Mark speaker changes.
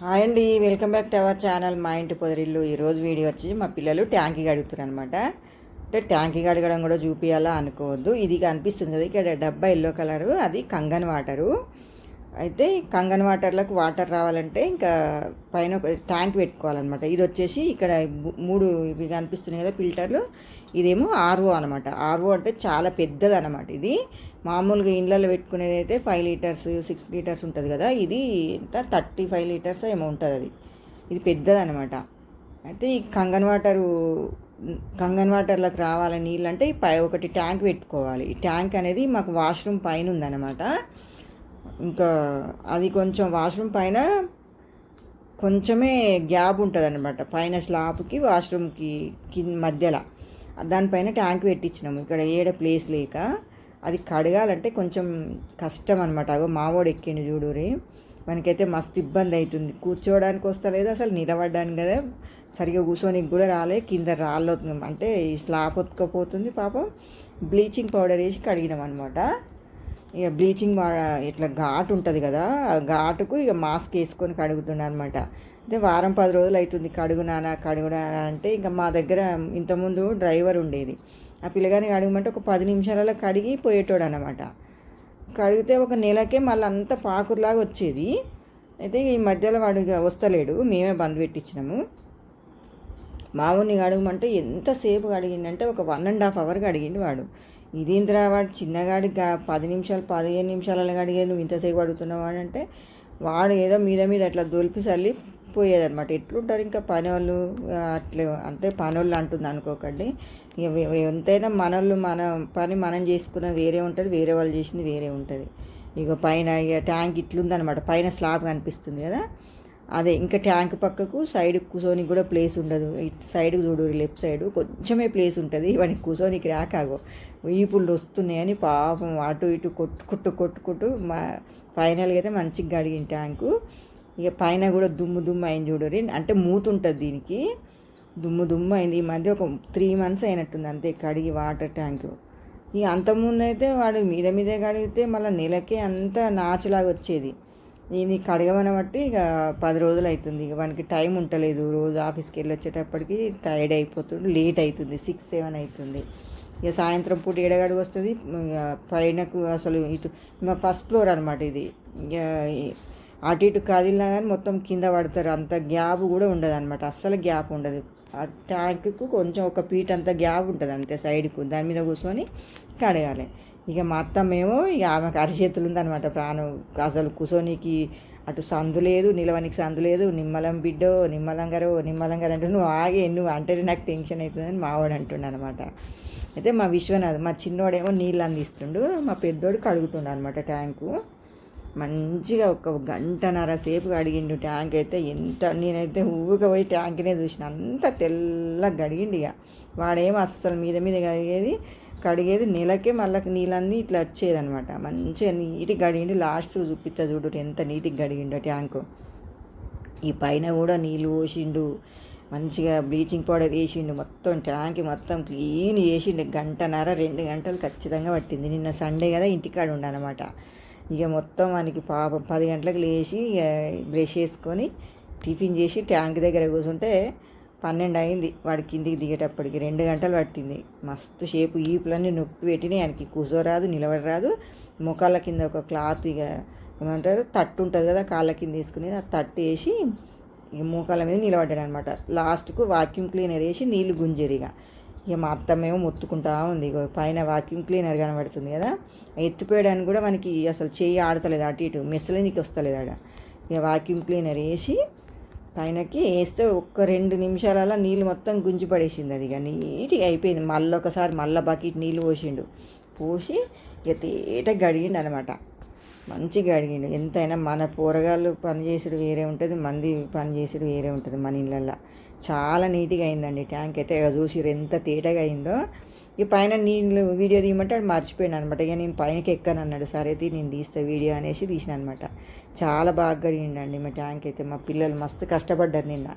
Speaker 1: Hi అండి welcome back to our channel మా ఇంటి పొదరిల్లు. ఈరోజు వీడియో వచ్చి మా పిల్లలు ట్యాంకీ కడుగుతారు అనమాట అంటే ట్యాంకీ కడగడం కూడా చూపించాలా అనుకోవద్దు. ఇది కనిపిస్తుంది కదా ఇక్కడ డబ్బా ఎల్లో కలరు అది కంగన్ వాటరు. అయితే కంగన్ వాటర్లకు వాటర్ రావాలంటే ఇంకా పైన ఒక ట్యాంక్ పెట్టుకోవాలన్నమాట. ఇది వచ్చేసి ఇక్కడ మూడు ఇవి కనిపిస్తున్నాయి కదా ఫిల్టర్లు. ఇదేమో ఆర్ఓ అనమాట ఆర్ఓ అంటే చాలా పెద్దది అనమాట ఇది. మామూలుగా ఇండ్లలో పెట్టుకునేది అయితే ఫైవ్ లీటర్స్ సిక్స్ లీటర్స్ ఉంటుంది కదా. ఇది ఎంత? థర్టీ ఫైవ్ లీటర్స్ ఏమో ఉంటుంది అది. ఇది పెద్దది అనమాట అయితే ఈ కంగన్ వాటరు కంగన్ వాటర్లకు రావాలి నీళ్ళు అంటే ఈ పై ఒకటి ట్యాంక్ పెట్టుకోవాలి. ఈ ట్యాంక్ అనేది మాకు వాష్రూమ్ పైన ఉందన్నమాట. ఇంకా అది కొంచెం వాష్రూమ్ పైన కొంచెమే గ్యాప్ ఉంటుంది అనమాట పైన స్లాబ్కి వాష్రూమ్కి కింద మధ్యలో. దానిపైన ట్యాంక్ పెట్టించినాము. ఇక్కడ ఏడ ప్లేస్ లేక. అది కడగాలంటే కొంచెం కష్టం అనమాట అగో మావోడు ఎక్కిండు చూడురి మనకైతే మస్తు ఇబ్బంది అవుతుంది కూర్చోవడానికి వస్తలేదు అసలు నిలబడడానికి కదా. సరిగా కూర్చోనికి కూడా రాలే. కింద రాళ్ళు అంటే ఈ స్లాబ్ ఒత్తుకపోతుంది పాపం. బ్లీచింగ్ పౌడర్ వేసి కడిగినాం అనమాట ఇక బ్లీచింగ్ ఇట్లా ఘాటు ఉంటుంది కదా ఆ ఘాటుకు ఇక మాస్క్ వేసుకొని కడుగుతున్నా అనమాట అంటే వారం పది రోజులు అవుతుంది కడుగునానా కడుగునానా అంటే ఇంకా మా దగ్గర ఇంతకుముందు డ్రైవర్ ఉండేది. ఆ పిల్లగాని కడగమంటే ఒక పది నిమిషాలలో కడిగి పోయేటోడు అనమాట కడిగితే ఒక నెలకే మళ్ళీ అంత పాకులాగా వచ్చేది. అయితే ఈ మధ్యలో వాడు ఇక వస్తలేడు మేమే బంద్ పెట్టించినాము. మావుని అడగమంటే ఎంతసేపు కడిగిండంటే ఒక వన్ అండ్ హాఫ్ అవర్ కడిగిండు వాడు. ఇదేంద్రా వాడు చిన్నగాడి పది నిమిషాలు పదిహేను నిమిషాలలో అడిగే నువ్వు ఇంతసేపు అడుగుతున్నావు అని అంటే వాడు ఏదో మీద మీద అట్లా దొలిపి చల్లి పోయేదన్నమాట. ఎట్లుంటారు ఇంకా పని వాళ్ళు అట్లే అంటే పని వాళ్ళు అంటుంది అనుకోకండి. ఇక ఎంతైనా మనోళ్ళు మన పని మనం చేసుకున్నది వేరే ఉంటుంది వేరే వాళ్ళు చేసింది వేరే ఉంటుంది. ఇక పైన ఇక ట్యాంక్ ఇట్లుందనమాట పైన స్లాబ్ కనిపిస్తుంది కదా. అదే ఇంకా ట్యాంక్ పక్కకు సైడ్ కూర్చోనికి కూడా ప్లేస్ ఉండదు. సైడ్కి చూడు లెఫ్ట్ సైడ్ కొంచెమే ప్లేస్ ఉంటుంది. వాడికి కూసోనికి రాకాగో ఈపుళ్ళు వస్తున్నాయని పాపం అటు ఇటు కొట్టుకుంటూ కొట్టుకుంటూ మా ఫైనల్గా అయితే మంచిగా కడిగిన ట్యాంకు. ఇక పైన కూడా దుమ్ము దుమ్ము అయింది చూడరి అంటే మూత ఉంటుంది దీనికి. దుమ్ము దుమ్ము అయింది. ఈ మధ్య ఒక త్రీ మంత్స్ అయినట్టుంది అంతే కడిగి వాటర్ ట్యాంకు. ఇక అంతకుముందు అయితే వాడు మీద మీదే కడిగితే మళ్ళీ నెలకే అంత నాచులాగా వచ్చేది. ఇది కడగమని బట్టి ఇక పది రోజులు అవుతుంది ఇక వానికి టైం ఉంటలేదు. రోజు ఆఫీస్కి వెళ్ళి వచ్చేటప్పటికి టైర్డ్ అయిపోతుంది లేట్ అవుతుంది సిక్స్ సెవెన్ అవుతుంది ఇక సాయంత్రం పూట ఏడగడుగు వస్తుంది. ఇక పైనకు అసలు ఇటు మా ఫస్ట్ ఫ్లోర్ అనమాట ఇది. ఇక అటు ఇటు కదిలినా కానీ మొత్తం కింద పడతారు. అంత గ్యాప్ కూడా ఉండదు అనమాట అస్సలు గ్యాప్ ఉండదు. ఆ ట్యాంకుకు కొంచెం ఒక పీట అంత గ్యాప్ ఉంటుంది అంతే సైడ్కు దాని మీద కూర్చొని కడగాలి. ఇక మా అత్తమ్మేమో ఇక ఆమెకు అరిచేతులు ఉందన్నమాట ప్రాణం. అసలు కూర్చోనికి అటు సందు లేదు నిలవనికి సందు లేదు నిమ్మలం బిడ్డో నిమ్మలంగరో నిమ్మలంగారు అంటే నువ్వు ఆగే నువ్వు అంటే నాకు టెన్షన్ అవుతుందని మావాడు అంటుండ అనమాట అయితే మా విశ్వనాథ్ మా చిన్నోడేమో నీళ్ళు అందిస్తుండు మా పెద్దోడు కడుగుతుండ అనమాట ట్యాంకు. మంచిగా ఒక గంటన్నర సేపు కడిగిండు ట్యాంక్ అయితే ఎంత నేనైతే ఊగా పోయి ట్యాంక్నే చూసిన అంత తెల్లగా కడిగిండు ఇక వాడేమో అస్సలు మీద మీద కడిగేది కడిగేది నెలకే మళ్ళీ నీళ్ళన్నీ ఇట్లా వచ్చేదనమాట మంచిగా నీట్గా కడిగిండు లాస్ట్ చూపిస్తా చూడు ఎంత నీట్గా కడిగిండో ట్యాంకు. ఈ పైన కూడా నీళ్ళు పోసిండు మంచిగా బ్లీచింగ్ పౌడర్ వేసిండు మొత్తం ట్యాంక్ మొత్తం క్లీన్ చేసిండు గంటన్నర రెండు గంటలు ఖచ్చితంగా పట్టింది. నిన్న సండే కదా ఇంటికాడ ఉండనమాట ఇక మొత్తం మనకి పాపం పది గంటలకు లేచి ఇక బ్రష్ చేసుకొని టిఫిన్ చేసి ట్యాంక్ దగ్గర కూర్చుంటే పన్నెండు అయింది. వాడి కిందికి దిగేటప్పటికి రెండు గంటలు పట్టింది. మస్తు షేపు ఈపులన్నీ నొప్పి పెట్టినాయి. ఆయనకి కూర్చోరాదు నిలబడరాదు. ముఖాల కింద ఒక క్లాత్ ఇక ఏమంటారు తట్టు ఉంటుంది కదా కాళ్ళ కింద తీసుకుని ఆ తట్టు వేసి ఇక మోకాల మీద నిలబడ్డాడు అనమాట లాస్ట్కు వాక్యూమ్ క్లీనర్ వేసి నీళ్ళు గుంజరిగా ఇక మా అత్తమేమో మొత్తుకుంటా ఉంది. పైన వాక్యూమ్ క్లీనర్ కనబడుతుంది కదా. ఎత్తిపోయడానికి కూడా మనకి అసలు చేయి ఆడతలేదు అటు ఇటు మెస్సలేనికి వస్తలేదు ఆడ. ఇక వాక్యూమ్ క్లీనర్ వేసి పైనకి వేస్తే ఒక్క రెండు నిమిషాలలో నీళ్ళు మొత్తం గుంజి పడేసింది అది. ఇక నీట్గా అయిపోయింది. మళ్ళీ ఒకసారి మళ్ళీ బకెట్ నీళ్ళు పోసిండు. పోసి ఇక తేట గడిగిండు అనమాట మంచిగా అడిగిండు. ఎంతైనా మన పోరగాళ్ళు పని చేసుడు వేరే ఉంటుంది మంది పని చేసుడు వేరే ఉంటుంది మన ఇళ్ళల్లో. చాలా నీట్గా అయిందండి ట్యాంక్ అయితే. చూసిరు ఎంత తేటగా అయిందో. ఈ పైన నీళ్ళు వీడియో తీయమంటే అది మర్చిపోయాను అనమాట ఇక నేను పైనకి ఎక్కాను అన్నాడు. సరే అయితే నేను తీస్తా వీడియో అనేసి తీసిన అనమాట చాలా బాగా గడిగిండండి మా ట్యాంక్ అయితే. మా పిల్లలు మస్తు కష్టపడ్డారు నిన్న.